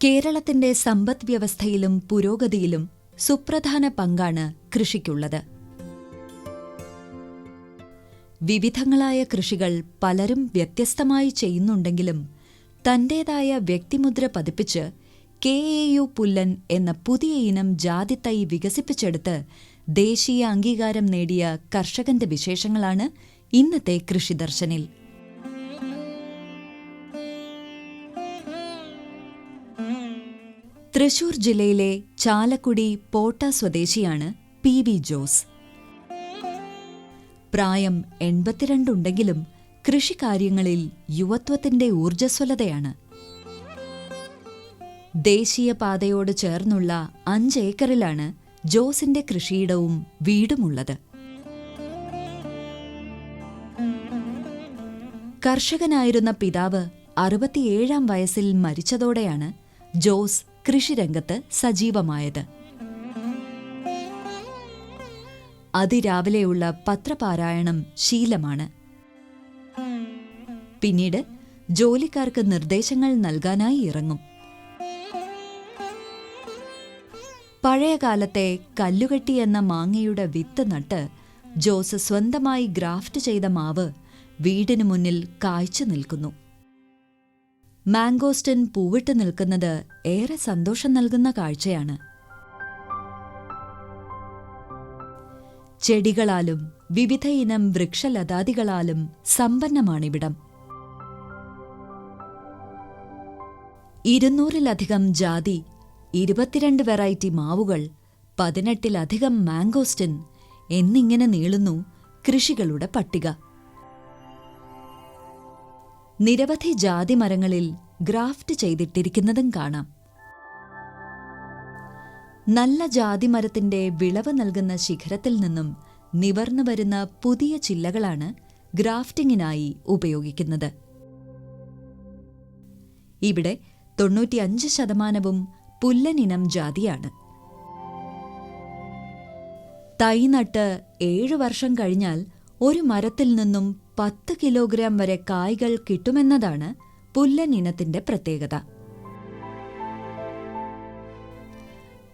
കേരളത്തിന്റെ സമ്പദ് വ്യവസ്ഥയിലും പുരോഗതിയിലും സുപ്രധാന പങ്കാണ് കൃഷിക്കുള്ളത്. വിവിധങ്ങളായ കൃഷികൾ പലരും വ്യത്യസ്തമായി ചെയ്യുന്നുണ്ടെങ്കിലും തന്റേതായ വ്യക്തിമുദ്ര പതിപ്പിച്ച് കെ എ യു പുല്ലൻ എന്ന പുതിയ ഇനം ജാതിത്തൈ വികസിപ്പിച്ചെടുത്ത് ദേശീയ അംഗീകാരം നേടിയ കർഷകന്റെ വിശേഷങ്ങളാണ് ഇന്നത്തെ കൃഷിദർശനിൽ തൃശൂർ ജില്ലയിലെ ചാലക്കുടി പോട്ട സ്വദേശിയാണ് പി വി ജോസ്. പ്രായം എൺപത്തിരണ്ടുണ്ടെങ്കിലും കൃഷികാര്യങ്ങളിൽ യുവത്വത്തിന്റെ ഊർജസ്വലതയാണ്. ദേശീയപാതയോട് ചേർന്നുള്ള അഞ്ച് ഏക്കറിലാണ് ജോസിന്റെ കൃഷിയിടവും വീടുമുള്ളത്. കർഷകനായിരുന്ന പിതാവ് അറുപത്തിയേഴാം വയസ്സിൽ മരിച്ചതോടെയാണ് ജോസ് കൃഷിരംഗത്ത് സജീവമായത്. അതിരാവിലെയുള്ള പത്രപാരായണം ശീലമാണ്. പിന്നീട് ജോലിക്കാർക്ക് നിർദ്ദേശങ്ങൾ നൽകാനായി ഇറങ്ങും. പഴയകാലത്തെ കല്ലുകെട്ടി എന്ന മാങ്ങയുടെ വിത്ത് നട്ട് ജോസ് സ്വന്തമായി ഗ്രാഫ്റ്റ് ചെയ്ത മാവ് വീടിനു മുന്നിൽ കായ്ച്ചു നിൽക്കുന്നു. മാംഗോസ്റ്റൻ പൂവിട്ട് നിൽക്കുന്നത് ഏറെ സന്തോഷം നൽകുന്ന കാഴ്ചയാണ്. ചെടികളാലും വിവിധയിനം വൃക്ഷലതാദികളാലും സമ്പന്നമാണിവിടം. ഇരുന്നൂറിലധികം ജാതി ഇരുപത്തിരണ്ട് വെറൈറ്റി മാവുകൾ പതിനെട്ടിലധികം മാംഗോസ്റ്റിൻ എന്നിങ്ങനെ നീളുന്നു കൃഷികളുടെ പട്ടിക. നിരവധി ജാതി മരങ്ങളിൽ ഗ്രാഫ്റ്റ് ചെയ്തിട്ടിരിക്കുന്നതും കാണാം. നല്ല ജാതിമരത്തിന്റെ വിളവ് നൽകുന്ന ശിഖരത്തിൽ നിന്നും നിവർന്നു വരുന്ന പുതിയ ചില്ലകളാണ് ഗ്രാഫ്റ്റിങ്ങിനായി ഉപയോഗിക്കുന്നത്. ഇവിടെ തൊണ്ണൂറ്റിയഞ്ച് ശതമാനവും പുല്ലനിനം ജാതിയാണ്. തൈ നട്ട് ഏഴു വർഷം കഴിഞ്ഞാൽ ഒരു മരത്തിൽ നിന്നും പത്ത് കിലോഗ്രാം വരെ കായ്കൾ കിട്ടുമെന്നതാണ് പുല്ലൻ ഇനത്തിന്റെ പ്രത്യേകത.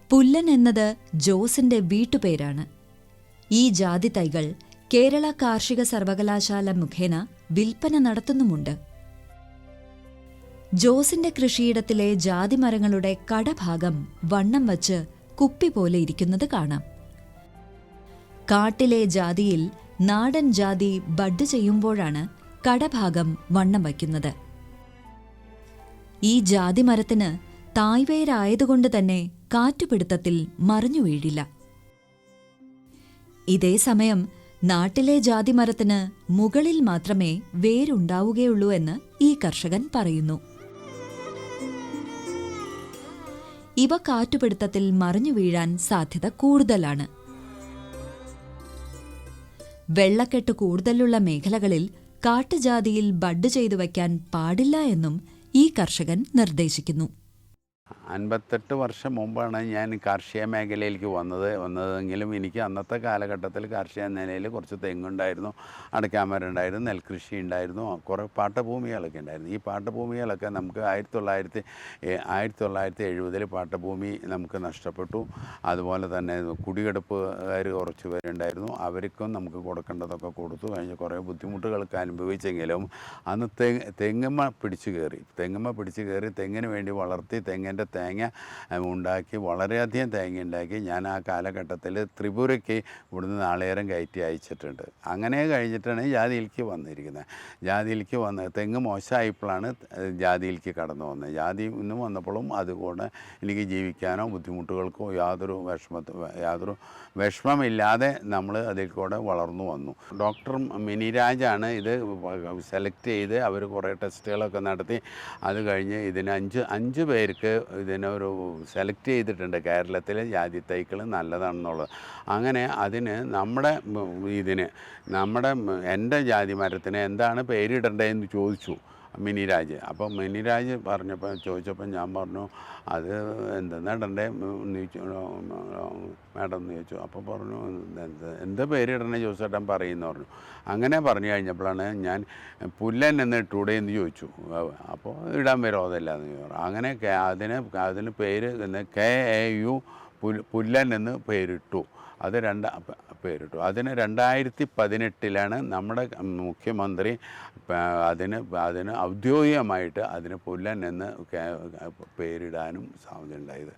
പുല്ലൻ എന്നത് ജോസിന്റെ വീട്ടുപേരാണ്. ഈ ജാതി തൈകൾ കേരള കാർഷിക സർവകലാശാല മുഖേന വിൽപ്പന നടത്തുന്നുമുണ്ട്. ജോസിന്റെ കൃഷിയിടത്തിലെ ജാതിമരങ്ങളുടെ കടഭാഗം വണ്ണം വച്ച് കുപ്പി പോലെ ഇരിക്കുന്നത് കാണാം. കാട്ടിലെ ജാതിയിൽ നാടൻ ജാതി ബഡ് ചെയ്യുമ്പോഴാണ് കടഭാഗം വണ്ണം വയ്ക്കുന്നത്. ഈ ജാതി മരത്തിന് തായ്വേരായതുകൊണ്ട് തന്നെ കാറ്റുപിടുത്തത്തിൽ മറിഞ്ഞു വീഴില്ല. ഇതേ സമയം നാട്ടിലെ ജാതിമരത്തിന് മുകളിൽ മാത്രമേ വേരുണ്ടാവുകയുള്ളൂ എന്ന് ഈ കർഷകൻ പറയുന്നു. ഇവ കാറ്റുപിടുത്തത്തിൽ മറിഞ്ഞു വീഴാൻ സാധ്യത കൂടുതലാണ്. വെള്ളക്കെട്ട് കൂടുതലുള്ള മേഖലകളിൽ കാട്ടുജാതിയിൽ ബഡ് ചെയ്തു വയ്ക്കാൻ പാടില്ല എന്നും ഈ കർഷകൻ നിർദ്ദേശിക്കുന്നു. അൻപത്തെട്ട് വർഷം മുമ്പാണ് ഞാൻ കാർഷിക മേഖലയിലേക്ക് വന്നത്. വന്നതെങ്കിലും എനിക്ക് അന്നത്തെ കാലഘട്ടത്തിൽ കാർഷിക നിലയിൽ കുറച്ച് തെങ്ങുണ്ടായിരുന്നു അടയ്ക്കാമരുണ്ടായിരുന്നു നെൽകൃഷി ഉണ്ടായിരുന്നു കുറേ പാട്ടഭൂമികളൊക്കെ ഉണ്ടായിരുന്നു. ഈ പാട്ടഭൂമികളൊക്കെ നമുക്ക് ആയിരത്തി തൊള്ളായിരത്തി ആയിരത്തി തൊള്ളായിരത്തി എഴുപതിൽ പാട്ടഭൂമി നമുക്ക് നഷ്ടപ്പെട്ടു. അതുപോലെ തന്നെ കുടിയെടുപ്പുകാർ കുറച്ച് പേരുണ്ടായിരുന്നു. അവർക്കും നമുക്ക് കൊടുക്കേണ്ടതൊക്കെ കൊടുത്തു. കഴിഞ്ഞ് കുറേ ബുദ്ധിമുട്ടുകളൊക്കെ അനുഭവിച്ചെങ്കിലും അന്ന് തെങ്ങ് തെങ്ങമ്മ പിടിച്ചു കയറി. തെങ്ങമ്മ പിടിച്ചു കയറി തെങ്ങിന് വേണ്ടി വളർത്തി തെങ്ങിന്റെ തേങ്ങ ഉണ്ടാക്കി വളരെയധികം തേങ്ങ ഉണ്ടാക്കി ഞാൻ ആ കാലഘട്ടത്തിൽ ത്രിപുരയ്ക്ക് ഇവിടുന്ന് നാളേരം കയറ്റി അയച്ചിട്ടുണ്ട്. അങ്ങനെ കഴിഞ്ഞിട്ടാണ് ജാതിയിലേക്ക് വന്നിരിക്കുന്നത്. ജാതിയിലേക്ക് വന്ന് തെങ്ങ് മോശമായപ്പോഴാണ് ജാതിയിലേക്ക് കടന്നു വന്നത്. ജാതി ഇന്ന് വന്നപ്പോഴും അതുകൊണ്ട് എനിക്ക് ജീവിക്കാനോ ബുദ്ധിമുട്ടുകൾക്കോ യാതൊരു വിഷമ യാതൊരു വിഷമമില്ലാതെ നമ്മൾ അതിൽ കൂടെ വളർന്നു വന്നു. ഡോക്ടർ മിനിരാജാണ് ഇത് സെലക്ട് ചെയ്ത് അവർ കുറേ ടെസ്റ്റുകളൊക്കെ നടത്തി. അത് കഴിഞ്ഞ് ഇതിന് അഞ്ച് അഞ്ച് പേർക്ക് ഇതിനൊരു സെലക്ട് ചെയ്തിട്ടുണ്ട്. കേരളത്തിലെ ജാതി തൈകൾ നല്ലതാണെന്നുള്ളത്. അങ്ങനെ അതിന് നമ്മുടെ ഇതിന് നമ്മുടെ എന്റെ ജാതി മരത്തിന് എന്താണ് പേരിടേണ്ടതെന്ന് ചോദിച്ചു. മിനിരാജ്. അപ്പോൾ മിനിരാജ് പറഞ്ഞപ്പോൾ ചോദിച്ചപ്പോൾ ഞാൻ പറഞ്ഞു അത് എന്തെന്നാ ഇടണ്ടേ മേഡം എന്ന് ചോദിച്ചു. അപ്പോൾ പറഞ്ഞു എന്ത് എന്ത് പേരിടണേ? ജോസേട്ടൻ പറയുന്നു പറഞ്ഞു. അങ്ങനെ പറഞ്ഞു കഴിഞ്ഞപ്പോഴാണ് ഞാൻ പുല്ലൻ എന്ന് ഇട്ടൂടെ എന്ന് ചോദിച്ചു. അപ്പോൾ ഇടാൻ വിരോധമില്ല എന്ന് പറഞ്ഞു. അങ്ങനെ അതിന് അതിന് പേര് കെ എ യു പുല്ലൻ എന്ന് പേരിട്ടു. അത് രണ്ട് പേര് പേരിട്ടു. അതിന് രണ്ടായിരത്തി പതിനെട്ടിലാണ് നമ്മുടെ മുഖ്യമന്ത്രി അതിന് അതിന് ഔദ്യോഗികമായിട്ട് അതിന് പുല്ലൻ എന്ന് പേരിടാനും സാധ്യതയുണ്ടായത്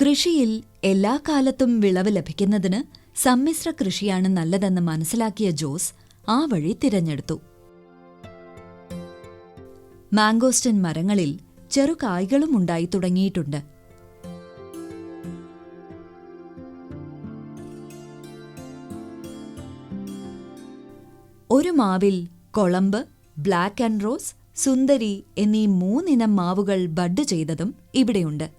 കൃഷിയിൽ എല്ലാ കാലത്തും വിളവ് ലഭിക്കുന്നതിന് സമ്മിശ്ര കൃഷിയാണ് നല്ലതെന്ന് മനസ്സിലാക്കിയ ജോസ് ആ വഴി തിരഞ്ഞെടുത്തു. മാംഗോസ്റ്റൻ മരങ്ങളിൽ ചെറുകായ്കളും ഉണ്ടായി തുടങ്ങിയിട്ടുണ്ട്. ഒരു മാവിൽ കൊളമ്പ് ബ്ലാക്ക് ആൻഡ് റോസ് സുന്ദരി എന്നീ മൂന്നിനം മാവുകൾ ബഡ് ചെയ്തതും ഇവിടെയുണ്ട്.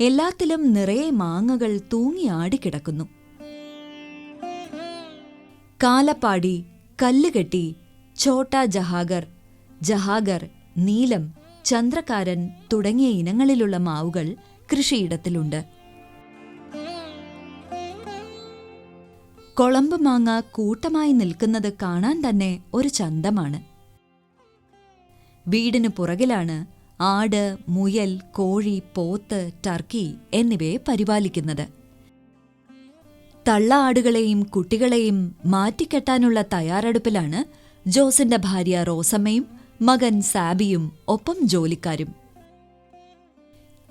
എല്ലാത്തിലും നിറയെ മാങ്ങകൾ തൂങ്ങിയാടിക്കിടക്കുന്നു കാലപ്പാടി കല്ലുകെട്ടി ഛോട്ട ജഹാഗർ ജഹാഗർ നീലം ചന്ദ്രക്കാരൻ തുടങ്ങിയ ഇനങ്ങളിലുള്ള മാവുകൾ കൃഷിയിടത്തിലുണ്ട്. കൊളമ്പ് മാങ്ങ കൂട്ടമായി നിൽക്കുന്നത് കാണാൻ തന്നെ ഒരു ചന്തമാണ്. വീടിന് പുറകിലാണ് ആട് മുയൽ കോഴി പോത്ത് ടർക്കി എന്നിവയെ പരിപാലിക്കുന്നത്. തള്ള ആടുകളെയും കുട്ടികളെയും മാറ്റിക്കെട്ടാനുള്ള തയ്യാറെടുപ്പിലാണ് ജോസിന്റെ ഭാര്യ റോസമ്മയും മകൻ സാബിയും ഒപ്പം ജോലിക്കാരും.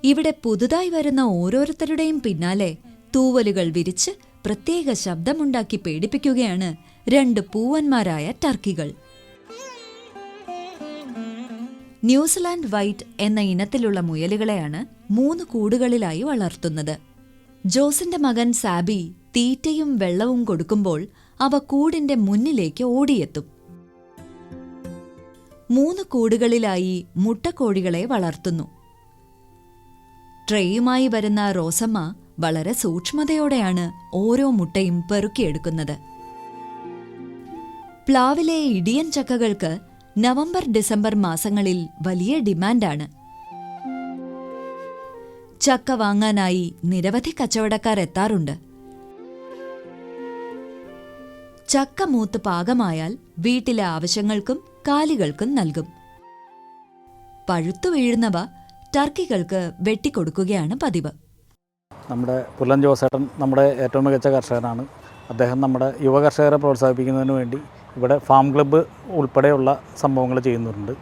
ഇവിടെ പുതുതായി വരുന്ന ഓരോരുത്തരുടെയും പിന്നാലെ തൂവലുകൾ വിരിച്ച് പ്രത്യേക ശബ്ദമുണ്ടാക്കി പേടിപ്പിക്കുകയാണ് രണ്ട് പൂവന്മാരായ ടർക്കികൾ. ന്യൂസിലാൻഡ് വൈറ്റ് എന്ന ഇനത്തിലുള്ള മുയലുകളെയാണ് മൂന്ന് കൂടുകളിലായി വളർത്തുന്നത്. ജോസിന്റെ മകൻ സാബി തീറ്റയും വെള്ളവും കൊടുക്കുമ്പോൾ അവ കൂടിന്റെ മുന്നിലേക്ക് ഓടിയെത്തും. മൂന്ന് കൂടുകളിലായി മുട്ടക്കോഴികളെ വളർത്തുന്നു. ട്രെയുമായി വരുന്ന റോസമ്മ വളരെ സൂക്ഷ്മതയോടെയാണ് ഓരോ മുട്ടയും പെറുക്കിയെടുക്കുന്നത്. പ്ലാവിലെ ഇടിയൻ ചക്കകൾക്ക് നവംബർ ഡിസംബർ മാസങ്ങളിൽ വലിയ ഡിമാൻഡാണ്. ചക്ക വാങ്ങാനായി നിരവധി കച്ചവടക്കാർ എത്താറുണ്ട്. ചക്ക മൂത്ത് പാകമായാൽ വീട്ടിലെ ആവശ്യങ്ങൾക്കും കാലികൾക്കും നൽകും. പഴുത്തു വീഴുന്നവ ടർക്കികൾക്ക് വെട്ടിക്കൊടുക്കുകയാണ് പതിവ്. നമ്മുടെ പുല്ലൻ ജോസേട്ടൻ നമ്മുടെ ഏറ്റവും മികച്ച കർഷകനാണ്. അദ്ദേഹം നമ്മുടെ യുവ കർഷകരെ പ്രോത്സാഹിപ്പിക്കുന്നതിന് വേണ്ടി ഇവിടെ ഫാം ക്ലബ്ബ് ഉൾപ്പെടെയുള്ള സംഭവങ്ങൾ ചെയ്യുന്നുണ്ട്.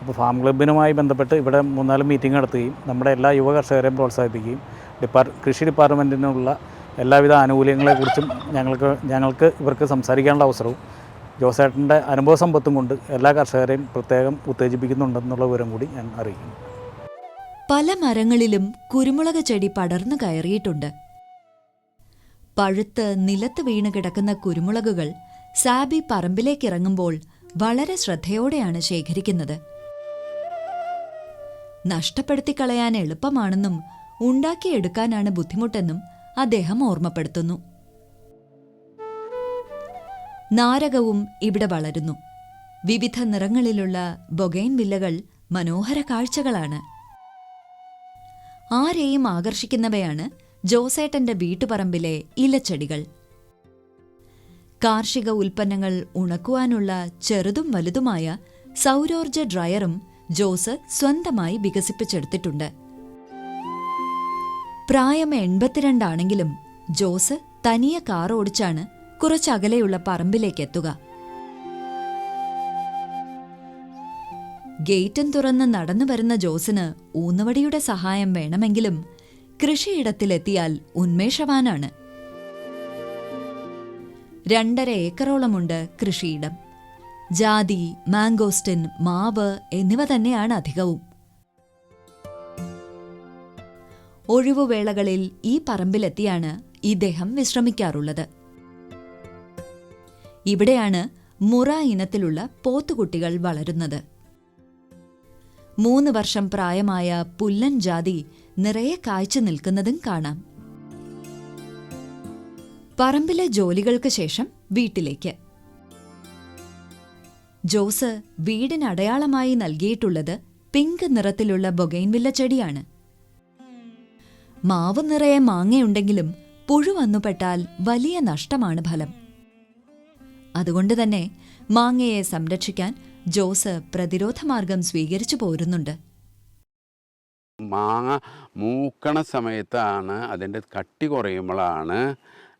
അപ്പോൾ ഫാം ക്ലബ്ബിനുമായി ബന്ധപ്പെട്ട് ഇവിടെ മൂന്നാൽ മീറ്റിംഗ് നടത്തുകയും നമ്മുടെ എല്ലാ യുവ കർഷകരെയും പ്രോത്സാഹിപ്പിക്കുകയും ഡിപ്പാർ കൃഷി ഡിപ്പാർട്ട്മെന്റിനുള്ള എല്ലാവിധ ആനുകൂല്യങ്ങളെക്കുറിച്ചും ഞങ്ങൾക്ക് ഞങ്ങൾക്ക് ഇവർക്ക് സംസാരിക്കാനുള്ള അവസരവും ജോസേട്ടന്റെ അനുഭവ സമ്പത്തും കൊണ്ട് എല്ലാ കർഷകരെയും പ്രത്യേകം ഉത്തേജിപ്പിക്കുന്നുണ്ടെന്നുള്ള വിവരം കൂടി ഞാൻ അറിയിക്കുന്നു. പല മരങ്ങളിലും കുരുമുളക് ചെടി പടർന്നു കയറിയിട്ടുണ്ട്. പഴുത്ത് നിലത്ത് വീണ് കിടക്കുന്ന കുരുമുളകുകൾ സാബി പറമ്പിലേക്കിറങ്ങുമ്പോൾ വളരെ ശ്രദ്ധയോടെയാണ് ശേഖരിക്കുന്നത്. നഷ്ടപ്പെടുത്തിക്കളയാൻ എളുപ്പമാണെന്നും ഉണ്ടാക്കിയെടുക്കാനാണ് ബുദ്ധിമുട്ടെന്നും അദ്ദേഹം ഓർമ്മപ്പെടുത്തുന്നു. നാരകവും ഇവിടെ വളരുന്നു. വിവിധ നിറങ്ങളിലുള്ള ബൊഗൈൻ വില്ലകൾ മനോഹര കാഴ്ചകളാണ്. ആരെയും ആകർഷിക്കുന്നവയാണ് ജോസേട്ടന്റെ വീട്ടുപറമ്പിലെ ഇലച്ചെടികൾ. കാർഷിക ഉൽപ്പന്നങ്ങൾ ഉണക്കുവാനുള്ള ചെറുതും വലുതുമായ സൗരോർജ ഡ്രയറും ജോസ് സ്വന്തമായി വികസിപ്പിച്ചെടുത്തിട്ടുണ്ട്. പ്രായം എൺപത്തിരണ്ടാണെങ്കിലും ജോസ് തനിയെ കാർ ഓടിച്ചാണ് കുറച്ചകലെയുള്ള പറമ്പിലേക്കെത്തുക. ഗേറ്റും തുറന്ന് നടന്നു വരുന്ന ജോസിന് ഊന്നുവടിയുടെ സഹായം വേണമെങ്കിലും കൃഷിയിടത്തിലെത്തിയാൽ ഉന്മേഷവാനാണ്. രണ്ടര ഏക്കറോളമുണ്ട് കൃഷിയിടം. ജാതി മാംഗോസ്റ്റിൻ മാവ് എന്നിവ തന്നെയാണ് അധികവും. ഒഴിവുവേളകളിൽ ഈ പറമ്പിലെത്തിയാണ് ഇദ്ദേഹം വിശ്രമിക്കാറുള്ളത്. ഇവിടെയാണ് മുറ ഇനത്തിലുള്ള പോത്തുകുട്ടികൾ വളരുന്നത്. മൂന്ന് വർഷം പ്രായമായ പുല്ലൻ ജാതി നിറയെ കായ്ച്ചു നിൽക്കുന്നതും കാണാം. പറമ്പിലെ ജോലികൾക്ക് ശേഷം വീട്ടിലേക്ക്. ജോസ് വീടിന് അടയാളമായി നൽകിയിട്ടുള്ളത് പിങ്ക് നിറത്തിലുള്ള ബൊഗൈൻവില്ല ചെടിയാണ്. മാവ് നിറയെ മാങ്ങയുണ്ടെങ്കിലും പുഴു വന്നുപെട്ടാൽ വലിയ നഷ്ടമാണ് ഫലം. അതുകൊണ്ട് തന്നെ മാങ്ങയെ സംരക്ഷിക്കാൻ ജോസ് പ്രതിരോധമാർഗം സ്വീകരിച്ചു പോരുന്നുണ്ട്. മാങ്ങ മൂക്കണ സമയത്താണ് അതിന്റെ കട്ടി കുറയുമ്പോഴാണ്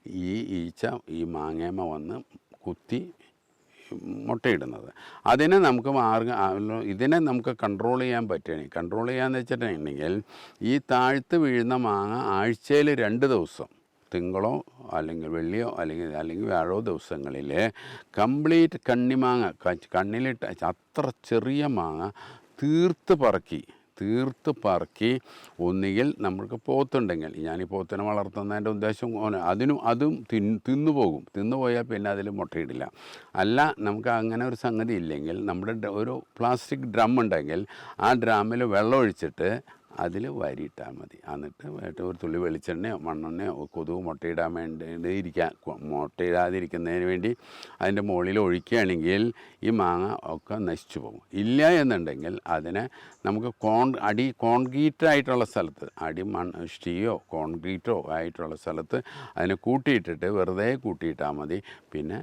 ഈ ഈച്ച ഈ മാങ്ങേമ വന്ന് കുത്തി മുട്ടയിടുന്നത്. അതിനെ നമുക്ക് മാർഗം ഇതിനെ നമുക്ക് കൺട്രോൾ ചെയ്യാൻ പറ്റുകയാണ്. കൺട്രോൾ ചെയ്യാന്ന് വെച്ചിട്ടുണ്ടെങ്കിൽ ഈ താഴ്ത്ത് വീഴുന്ന മാങ്ങ ആഴ്ചയിൽ രണ്ട് ദിവസം തിങ്കളോ അല്ലെങ്കിൽ വെള്ളിയോ അല്ലെങ്കിൽ അല്ലെങ്കിൽ വ്യാഴോ ദിവസങ്ങളിൽ കംപ്ലീറ്റ് കണ്ണിമാങ്ങ കണ്ണിലിട്ട് അത്ര ചെറിയ മാങ്ങ തീർത്ത് പറക്കി തീർത്ത് പറക്കി ഒന്നുകിൽ നമ്മൾക്ക് പോത്തുണ്ടെങ്കിൽ ഞാൻ ഈ പോത്തിനെ വളർത്തുന്നതിന്റെ ഉദ്ദേശം അതിനും അതും തിന്ന് തിന്നുപോകും തിന്നുപോയാൽ പിന്നെ അതിൽ മുട്ടയിടില്ല. അല്ല നമുക്ക് അങ്ങനെ ഒരു സംഗതി ഇല്ലെങ്കിൽ നമ്മുടെ ഒരു പ്ലാസ്റ്റിക് ഡ്രം ഉണ്ടെങ്കിൽ ആ ഡ്രമ്മിൽ വെള്ളം ഒഴിച്ചിട്ട് അതിൽ വാരിയിട്ടാൽ മതി. എന്നിട്ട് ഏറ്റവും ഒരു തുള്ളി വെളിച്ചെണ്ണയോ മണ്ണെണ്ണയോ കൊതുക് മുട്ടയിടാൻ വേണ്ടി ഇരിക്കാൻ മുട്ടയിടാതിരിക്കുന്നതിന് വേണ്ടി അതിന്റെ മുകളിൽ ഒഴിക്കുകയാണെങ്കിൽ ഈ മാങ്ങ ഒക്കെ നശിച്ചു പോകും. ഇല്ല എന്നുണ്ടെങ്കിൽ അതിനെ നമുക്ക് കോൺ അടി കോൺക്രീറ്റ് ആയിട്ടുള്ള സ്ഥലത്ത് അടി മണ്ണ് സ്റ്റീയോ കോൺക്രീറ്റോ ആയിട്ടുള്ള സ്ഥലത്ത് അതിനെ കൂട്ടിയിട്ടിട്ട് വെറുതെ കൂട്ടിയിട്ടാൽ മതി. പിന്നെ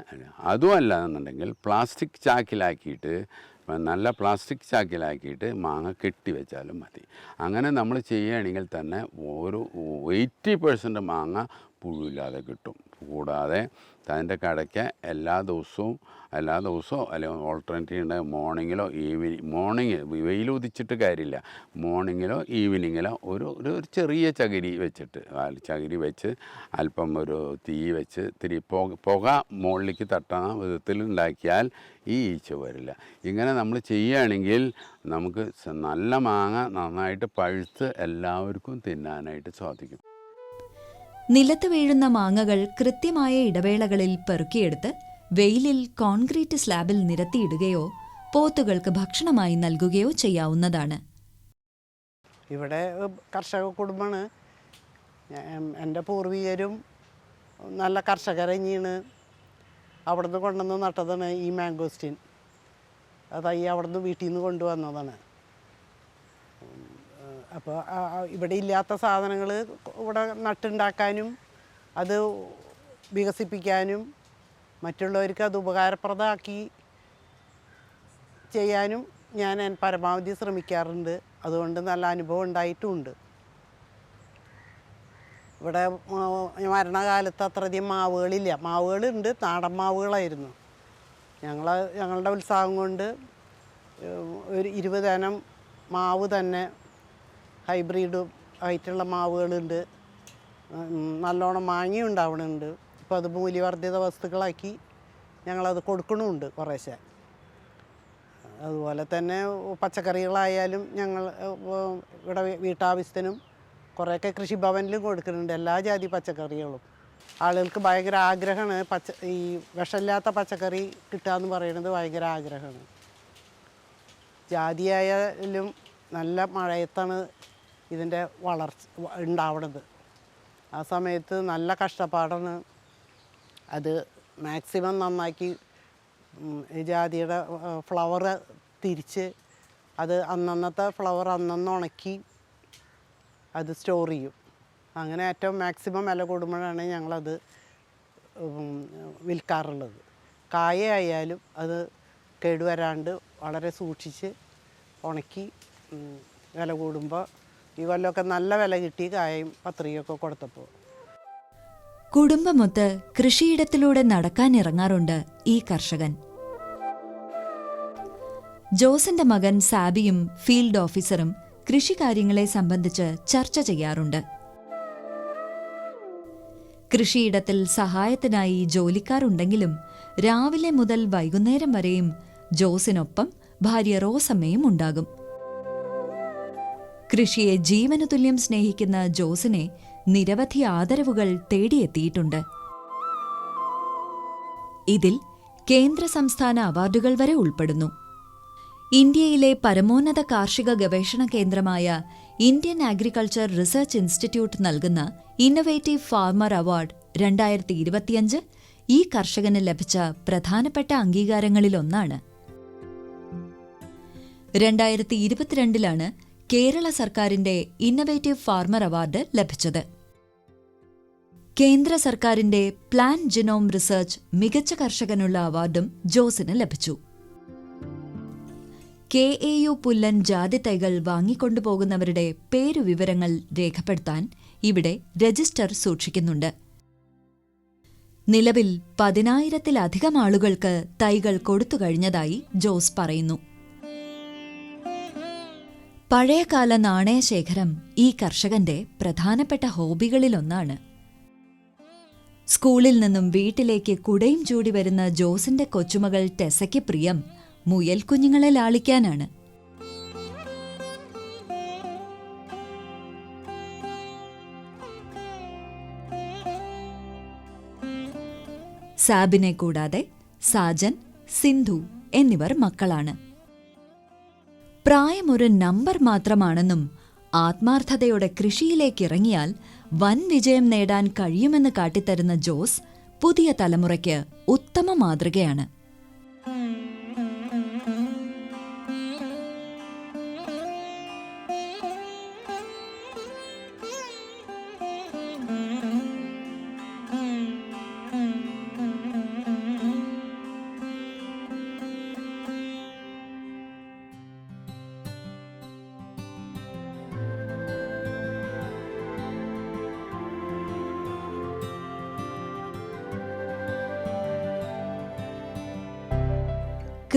അതുമല്ല എന്നുണ്ടെങ്കിൽ പ്ലാസ്റ്റിക് ചാക്കിലാക്കിയിട്ട് നല്ല പ്ലാസ്റ്റിക് ചാക്കിലാക്കിയിട്ട് മാങ്ങ കെട്ടി വെച്ചാലും മതി. അങ്ങനെ നമ്മൾ ചെയ്യുകയാണെങ്കിൽ തന്നെ ഒരു എയ്റ്റി പെർസെന്റ് മാങ്ങ പുഴുവില്ലാതെ കിട്ടും. കൂടാതെ അതിന്റെ കടയ്ക്ക് എല്ലാ ദിവസവും എല്ലാ ദിവസവും അല്ലെങ്കിൽ ഓൾട്ടർനേറ്റീവ് ഉണ്ട് മോർണിംഗിലോ ഈവനിങ് മോർണിംഗ് വെയിൽ ഉദിച്ചിട്ട് കാര്യമില്ല. മോർണിംഗിലോ ഈവനിങ്ങിലോ ഒരു ഒരു ചെറിയ ചകിരി വെച്ചിട്ട് ചകിരി വെച്ച് അല്പം ഒരു തീ വെച്ച് ഇത്തിരി പുക പുക മുകളിലേക്ക് തട്ടുന്ന വിധത്തിൽ ഉണ്ടാക്കിയാൽ ഈ ഈച്ച വരില്ല. ഇങ്ങനെ നമ്മൾ ചെയ്യുകയാണെങ്കിൽ നമുക്ക് നല്ല മാങ്ങ നന്നായിട്ട് പഴുത്ത് എല്ലാവർക്കും തിന്നാനായിട്ട് സാധിക്കും. നിലത്ത് വീഴുന്ന മാങ്ങകൾ കൃത്യമായ ഇടവേളകളിൽ പെറുക്കിയെടുത്ത് വെയിലിൽ കോൺക്രീറ്റ് സ്ലാബിൽ നിരത്തിയിടുകയോ പോത്തുകൾക്ക് ഭക്ഷണമായി നൽകുകയോ ചെയ്യാവുന്നതാണ്. ഇവിടെ കർഷക കുടുംബമാണ്. എന്റെ പൂർവികരും നല്ല കർഷകരഞ്ഞീണ് അവിടുന്ന് കൊണ്ടുവന്ന് നട്ടതാണ് ഈ മാംഗോസ്റ്റിൻ അത് അവിടുന്ന് വീട്ടിൽ നിന്ന് കൊണ്ടുവന്നതാണ്. അപ്പോൾ ഇവിടെ ഇല്ലാത്ത സാധനങ്ങൾ ഇവിടെ നട്ടുണ്ടാക്കാനും അത് വികസിപ്പിക്കാനും മറ്റുള്ളവർക്ക് അത് ഉപകാരപ്രദമാക്കി ചെയ്യാനും ഞാൻ പരമാവധി ശ്രമിക്കാറുണ്ട്. അതുകൊണ്ട് നല്ല അനുഭവം ഉണ്ടായിട്ടുമുണ്ട് ഇവിടെ മരണകാലത്ത് അത്രയധികം മാവുകളില്ല. മാവുകളുണ്ട് നാടൻ മാവുകളായിരുന്നു. ഞങ്ങൾ ഞങ്ങളുടെ ഉത്സാഹം കൊണ്ട് ഒരു ഇരുപതനം മാവ് തന്നെ ഹൈബ്രിഡ് ആയിട്ടുള്ള മാവുകളുണ്ട്. നല്ലോണം മാങ്ങി ഉണ്ടാവണുണ്ട്. ഇപ്പോൾ അത് മൂല്യവർദ്ധിത വസ്തുക്കളാക്കി ഞങ്ങളത് കൊടുക്കണമുണ്ട് കുറേശ്ശെ. അതുപോലെ തന്നെ പച്ചക്കറികളായാലും ഞങ്ങൾ ഇവിടെ വീട്ടാവശ്യത്തിനും കുറേയൊക്കെ കൃഷിഭവനിലും കൊടുക്കുന്നുണ്ട് എല്ലാ ജാതി പച്ചക്കറികളും. ആളുകൾക്ക് ഭയങ്കര ആഗ്രഹമാണ് പച്ച ഈ വിഷമില്ലാത്ത പച്ചക്കറി കിട്ടുക എന്ന് പറയുന്നത് ഭയങ്കര ആഗ്രഹമാണ്. ജാതിയായാലും നല്ല മഴയത്താണ് ഇതിന്റെ വളർച്ച ഉണ്ടാവണത്. ആ സമയത്ത് നല്ല കഷ്ടപ്പാടാണ്. അത് മാക്സിമം നന്നാക്കി ജാതിയുടെ ഫ്ലവർ തിരിച്ച് അത് അന്നന്നത്തെ ഫ്ലവർ അന്നന്ന് ഉണക്കി അത് സ്റ്റോർ ചെയ്യും. അങ്ങനെ ഏറ്റവും മാക്സിമം വില കൂടുമ്പോഴാണ് ഞങ്ങളത് വിൽക്കാറുള്ളത്. കായയായാലും അത് കേടുവരാണ്ട് വളരെ സൂക്ഷിച്ച് ഉണക്കി വില കൂടുമ്പോൾ ഈ കൊല്ലമൊക്കെ നല്ല വില കിട്ടി കായയും പത്രികയൊക്കെ കൊടുത്തപ്പോൾ. കുടുംബമൊത്ത് കൃഷിയിടത്തിലൂടെ നടക്കാൻ നടക്കാനിറങ്ങാറുണ്ട് ഈ കർഷകൻ. ജോസിന്റെ മകൻ സാബിയും ഫീൽഡ് ഓഫീസറും കൃഷികാര്യങ്ങളെ സംബന്ധിച്ച് ചർച്ച ചെയ്യാറുണ്ട്. കൃഷിയിടത്തിൽ സഹായത്തിനായി ജോലിക്കാരുണ്ടെങ്കിലും രാവിലെ മുതൽ വൈകുന്നേരം വരെയും ജോസിനൊപ്പം ഭാര്യ റോസമ്മയും ഉണ്ടാകും. കൃഷിയെ ജീവനു തുല്യം സ്നേഹിക്കുന്ന ജോസിനെ നിരവധി ആദരവുകൾ തേടിയെത്തിയിട്ടുണ്ട്. ഇതിൽ കേന്ദ്ര സംസ്ഥാന അവാർഡുകൾ വരെ ഉൾപ്പെടുന്നു. ഇന്ത്യയിലെ പരമോന്നത കാർഷിക ഗവേഷണ കേന്ദ്രമായ ഇന്ത്യൻ അഗ്രികൾച്ചർ റിസർച്ച് ഇൻസ്റ്റിറ്റ്യൂട്ട് നൽകുന്ന ഇന്നൊവേറ്റീവ് ഫാർമർ അവാർഡ് രണ്ടായിരത്തി ഇരുപത്തിയഞ്ച് ഈ കർഷകന് ലഭിച്ച പ്രധാനപ്പെട്ട അംഗീകാരങ്ങളിലൊന്നാണ്. രണ്ടായിരത്തി ഇരുപത്തിരണ്ടിലാണ് കേരള സർക്കാരിന്റെ ഇന്നവേറ്റീവ് ഫാർമർ അവാർഡ് ലഭിച്ചത്. കേന്ദ്ര സർക്കാരിന്റെ പ്ലാൻ ജിനോം റിസർച്ച് മികച്ച കർഷകനുള്ള അവാർഡും ജോസിന് ലഭിച്ചു. കെ എ യു പുല്ലൻ ജാതി തൈകൾ വാങ്ങിക്കൊണ്ടുപോകുന്നവരുടെ പേരുവിവരങ്ങൾ രേഖപ്പെടുത്താൻ ഇവിടെ രജിസ്റ്റർ സൂക്ഷിക്കുന്നുണ്ട്. നിലവിൽ പതിനായിരത്തിലധികം ആളുകൾക്ക് തൈകൾ കൊടുത്തു കഴിഞ്ഞതായി ജോസ് പറയുന്നു. പഴയകാല നാണയശേഖരം ഈ കർഷകന്റെ പ്രധാനപ്പെട്ട ഹോബികളിലൊന്നാണ്. സ്കൂളിൽ നിന്നും വീട്ടിലേക്ക് കുടയും ചൂടി വരുന്ന ജോസിന്റെ കൊച്ചുമകൾ ടെസയ്ക്ക് പ്രിയം മുയൽ കുഞ്ഞുങ്ങളെ ലാളിക്കാനാണ്. സാബിനെ കൂടാതെ സാജൻ സിന്ധു എന്നിവർ മക്കളാണ്. പ്രായമൊരു നമ്പർ മാത്രമാണെന്നും ആത്മാർത്ഥതയോടെ കൃഷിയിലേക്ക് ഇറങ്ങിയാൽ വൻ വിജയം നേടാൻ കഴിയുമെന്ന് കാട്ടിത്തരുന്ന ജോസ് പുതിയ തലമുറയ്ക്ക് ഉത്തമ മാതൃകയാണ്.